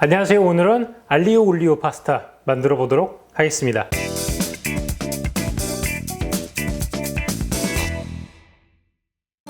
안녕하세요. 오늘은 알리오 올리오 파스타 만들어 보도록 하겠습니다.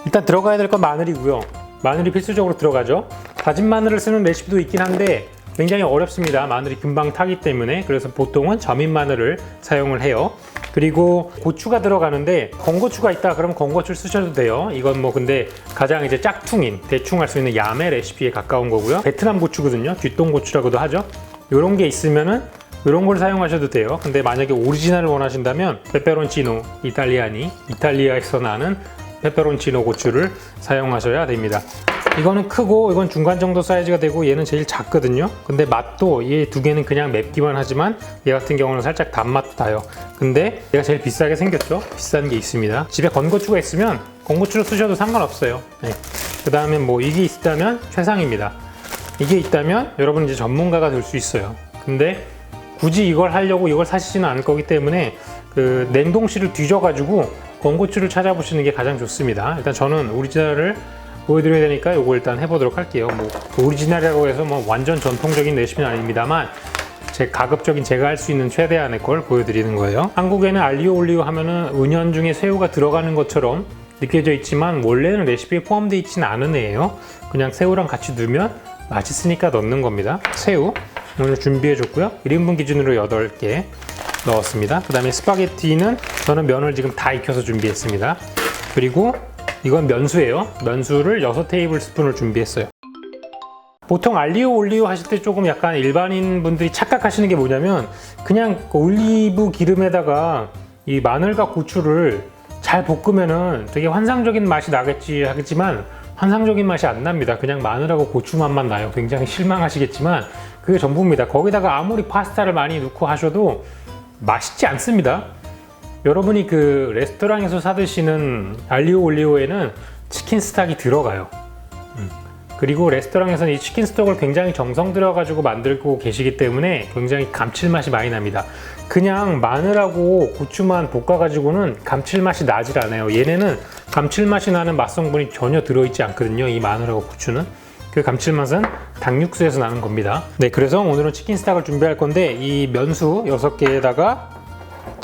일단 들어가야 될 건 마늘이고요. 마늘이 필수적으로 들어가죠. 다진 마늘을 쓰는 레시피도 있긴 한데 굉장히 어렵습니다. 마늘이 금방 타기 때문에 그래서 보통은 점인 마늘을 사용을 해요. 그리고 고추가 들어가는데 건고추가 있다 그러면 건고추를 쓰셔도 돼요. 이건 뭐 근데 가장 이제 짝퉁인 대충 할 수 있는 야매 레시피에 가까운 거고요. 베트남 고추거든요. 뒷동고추라고도 하죠. 이런 게 있으면은 이런 걸 사용하셔도 돼요. 근데 만약에 오리지널을 원하신다면 페페론치노 이탈리아니 이탈리아에서 나는 페페론치노 고추를 사용하셔야 됩니다. 이거는 크고 이건 중간 정도 사이즈가 되고 얘는 제일 작거든요. 근데 맛도 얘 두 개는 그냥 맵기만 하지만 얘 같은 경우는 살짝 단맛도 나요. 근데 얘가 제일 비싸게 생겼죠. 비싼 게 있습니다. 집에 건고추가 있으면 건고추를 쓰셔도 상관없어요. 네. 그 다음에 뭐 이게 있다면 최상입니다. 이게 있다면 여러분 이제 전문가가 될 수 있어요. 근데 굳이 이걸 하려고 이걸 사시지는 않을 거기 때문에 그 냉동실을 뒤져가지고 건고추를 찾아보시는 게 가장 좋습니다. 일단 저는 오리지널을 보여드려야 되니까 이거 일단 해보도록 할게요. 뭐 오리지널이라고 해서 뭐 완전 전통적인 레시피는 아닙니다만 제 가급적인 제가 할 수 있는 최대한의 걸 보여드리는 거예요. 한국에는 알리오 올리오 하면은 은연 중에 새우가 들어가는 것처럼 느껴져 있지만 원래는 레시피에 포함되어 있지는 않은 애예요. 그냥 새우랑 같이 넣으면 맛있으니까 넣는 겁니다. 새우 오늘 준비해 줬고요. 1인분 기준으로 8개 넣었습니다. 그 다음에 스파게티는 저는 면을 지금 다 익혀서 준비했습니다. 그리고 이건 면수예요. 면수를 6테이블 스푼을 준비했어요. 보통 알리오 올리오 하실 때 조금 약간 일반인 분들이 착각하시는 게 뭐냐면 그냥 그 올리브 기름에다가 이 마늘과 고추를 잘 볶으면은 되게 환상적인 맛이 나겠지 하겠지만 환상적인 맛이 안 납니다. 그냥 마늘하고 고추 맛만 나요. 굉장히 실망하시겠지만 그게 전부입니다. 거기다가 아무리 파스타를 많이 넣고 하셔도 맛있지 않습니다. 여러분이 그 레스토랑에서 사 드시는 알리오 올리오에는 치킨 스탁이 들어가요. 음. 그리고 레스토랑에서는 이 치킨 스톡을 굉장히 정성 들여가지고 만들고 계시기 때문에 굉장히 감칠맛이 많이 납니다. 그냥 마늘하고 고추만 볶아가지고는 감칠맛이 나질 않아요. 얘네는 감칠맛이 나는 맛성분이 전혀 들어있지 않거든요. 이 마늘하고 고추는. 그 감칠맛은 닭육수에서 나는 겁니다. 네, 그래서 오늘은 치킨 스탁을 준비할 건데 이 면수 6개에다가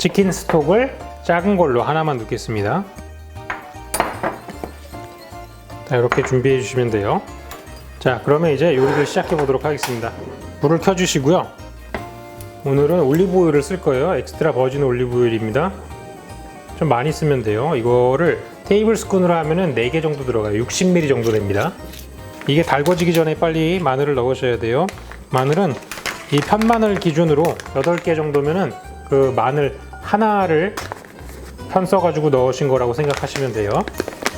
치킨 스톡을 작은 걸로 하나만 넣겠습니다. 자, 이렇게 준비해 주시면 돼요. 자, 그러면 이제 요리를 시작해 보도록 하겠습니다. 불을 켜 주시고요. 오늘은 올리브 오일을 쓸 거예요. 엑스트라 버진 올리브 오일입니다. 좀 많이 쓰면 돼요. 이거를 테이블 스푼으로 하면은 4개 정도 들어가요. 60ml 정도 됩니다. 이게 달궈지기 전에 빨리 마늘을 넣으셔야 돼요. 마늘은 이 편마늘 기준으로 8개 정도면은 그 마늘 하나를 편 써가지고 넣으신 거라고 생각하시면 돼요.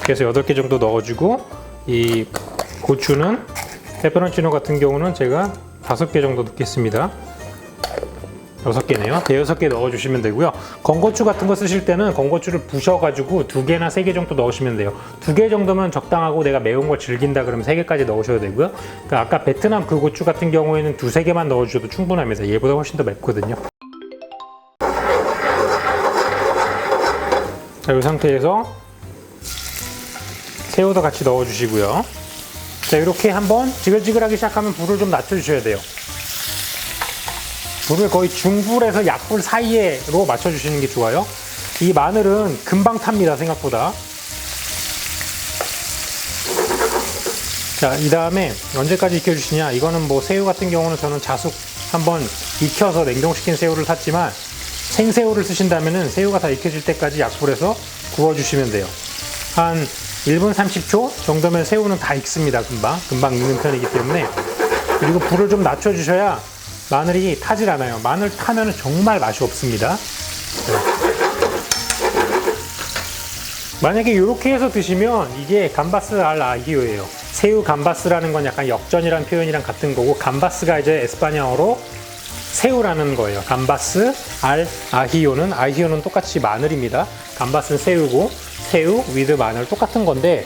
그래서 8개 정도 넣어주고 이 고추는 페페론치노 같은 경우는 제가 5개 정도 넣겠습니다. 6개네요. 대여섯 개 넣어주시면 되고요. 건고추 같은 거 쓰실 때는 건고추를 부셔가지고 두 개나 세 개 정도 넣으시면 돼요. 두 개 정도면 적당하고 내가 매운 걸 즐긴다 그러면 세 개까지 넣으셔도 되고요. 그러니까 아까 베트남 그 고추 같은 경우에는 두세 개만 넣어주셔도 충분합니다. 얘보다 훨씬 더 맵거든요. 자, 이 상태에서 새우도 같이 넣어주시고요. 자, 이렇게 한번 지글지글하기 시작하면 불을 좀 낮춰주셔야 돼요. 불을 거의 중불에서 약불 사이에로 맞춰주시는 게 좋아요. 이 마늘은 금방 탑니다, 생각보다. 자, 이 다음에 언제까지 익혀주시냐? 이거는 뭐 새우 같은 경우는 저는 자숙 한번 익혀서 냉동시킨 새우를 샀지만 생새우를 쓰신다면은 새우가 다 익혀질 때까지 약불에서 구워주시면 돼요. 한 1분 30초 정도면 새우는 다 익습니다, 금방. 금방 익는 편이기 때문에. 그리고 불을 좀 낮춰주셔야 마늘이 타질 않아요. 마늘 타면 정말 맛이 없습니다. 네. 만약에 이렇게 해서 드시면 이게 감바스 알 아기오예요. 새우 감바스라는 건 약간 역전이라는 표현이랑 같은 거고 감바스가 이제 에스파냐어로 새우라는 거예요. 감바스 알 아히오는 아히오는 똑같이 마늘입니다. 감바스는 새우고 새우 위드 마늘 똑같은 건데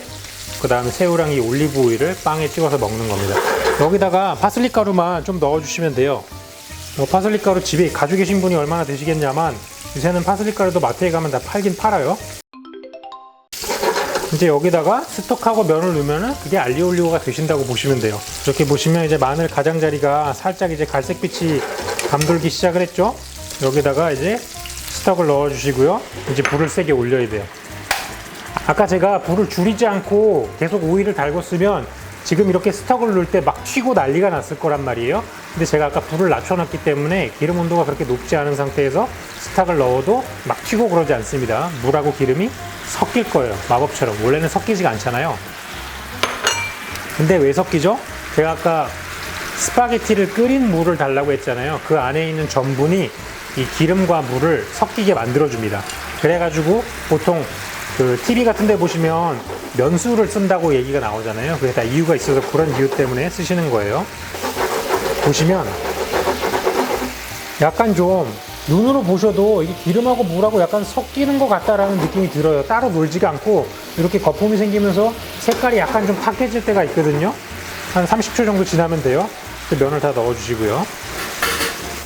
그 다음에 새우랑 이 올리브 오일을 빵에 찍어서 먹는 겁니다. 여기다가 파슬리 가루만 좀 넣어주시면 돼요. 뭐 파슬리 가루 집에 가지고 계신 분이 얼마나 되시겠냐만 요새는 파슬리 가루도 마트에 가면 다 팔긴 팔아요. 이제 여기다가 스톡하고 면을 넣으면은 그게 알리올리오가 되신다고 보시면 돼요. 이렇게 보시면 이제 마늘 가장자리가 살짝 이제 갈색빛이 감돌기 시작을 했죠. 여기다가 이제 스톡을 넣어주시고요. 이제 불을 세게 올려야 돼요. 아까 제가 불을 줄이지 않고 계속 오일을 달고 쓰면 지금 이렇게 스톡을 넣을 때 막 튀고 난리가 났을 거란 말이에요. 근데 제가 아까 불을 낮춰놨기 때문에 기름 온도가 그렇게 높지 않은 상태에서 스톡을 넣어도 막 튀고 그러지 않습니다. 물하고 기름이 섞일 거예요. 마법처럼. 원래는 섞이지가 않잖아요. 근데 왜 섞이죠? 제가 아까 스파게티를 끓인 물을 달라고 했잖아요. 그 안에 있는 전분이 이 기름과 물을 섞이게 만들어줍니다. 그래가지고 보통 그 TV 같은 데 보시면 면수를 쓴다고 얘기가 나오잖아요. 그게 다 이유가 있어서 그런 이유 때문에 쓰시는 거예요. 보시면 약간 좀 눈으로 보셔도 이게 기름하고 물하고 약간 섞이는 것 같다라는 느낌이 들어요. 따로 놀지가 않고 이렇게 거품이 생기면서 색깔이 약간 좀 탁해질 때가 있거든요. 한 30초 정도 지나면 돼요. 그 면을 다 넣어주시고요.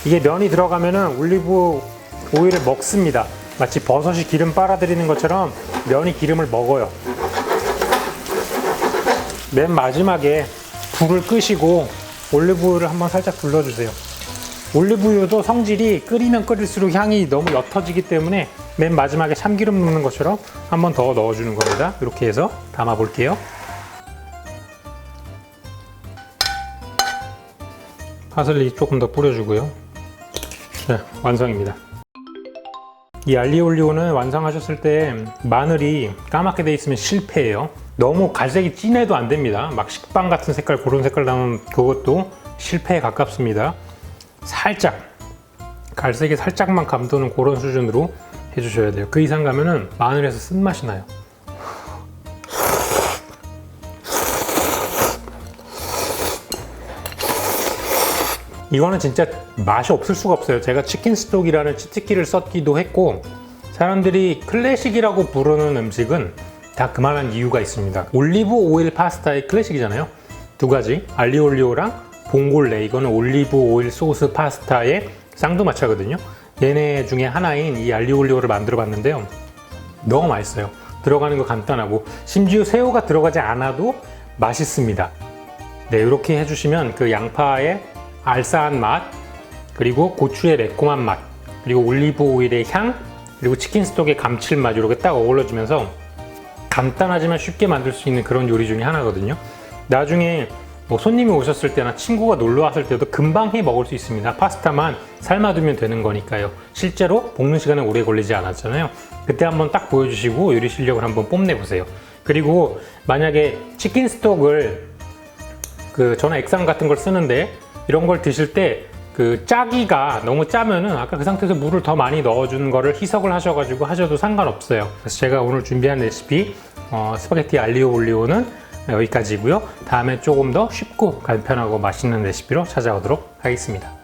이게 면이 들어가면은 올리브 오일을 먹습니다. 마치 버섯이 기름 빨아들이는 것처럼 면이 기름을 먹어요. 맨 마지막에 불을 끄시고 올리브유를 한번 살짝 둘러주세요. 올리브유도 성질이 끓이면 끓일수록 향이 너무 옅어지기 때문에 맨 마지막에 참기름 넣는 것처럼 한 번 더 넣어주는 겁니다. 이렇게 해서 담아 볼게요. 파슬리 조금 더 뿌려주고요. 네, 완성입니다. 이 알리올리오는 완성하셨을 때 마늘이 까맣게 돼 있으면 실패예요. 너무 갈색이 진해도 안 됩니다. 막 식빵 같은 색깔 그런 색깔 나면 그것도 실패에 가깝습니다. 살짝 갈색이 살짝만 감도는 그런 수준으로 해주셔야 돼요. 그 이상 가면은 마늘에서 쓴맛이 나요. 이거는 진짜 맛이 없을 수가 없어요. 제가 치킨 스톡이라는 치트키를 썼기도 했고 사람들이 클래식이라고 부르는 음식은 다 그만한 이유가 있습니다. 올리브 오일 파스타의 클래식이잖아요. 두 가지 알리올리오랑 봉골레 이거는 올리브 오일 소스 파스타의 쌍두마차거든요. 얘네 중에 하나인 이 알리올리오를 만들어 봤는데요. 너무 맛있어요. 들어가는 거 간단하고 심지어 새우가 들어가지 않아도 맛있습니다. 네, 이렇게 해주시면 그 양파의 알싸한 맛, 그리고 고추의 매콤한 맛, 그리고 올리브 오일의 향, 그리고 치킨 스톡의 감칠맛 이렇게 딱 어우러지면서 간단하지만 쉽게 만들 수 있는 그런 요리 중에 하나거든요. 나중에 뭐 손님이 오셨을 때나 친구가 놀러 왔을 때도 금방 해 먹을 수 있습니다. 파스타만 삶아두면 되는 거니까요. 실제로 볶는 시간은 오래 걸리지 않았잖아요. 그때 한번 딱 보여주시고 요리 실력을 한번 뽐내보세요. 그리고 만약에 치킨 스톡을 그 저는 액상 같은 걸 쓰는데 이런 걸 드실 때 그 짜기가 너무 짜면은 아까 그 상태에서 물을 더 많이 넣어주는 거를 희석을 하셔가지고 하셔도 상관없어요. 그래서 제가 오늘 준비한 레시피 어, 스파게티 알리오 올리오는 여기까지고요. 다음에 조금 더 쉽고 간편하고 맛있는 레시피로 찾아오도록 하겠습니다.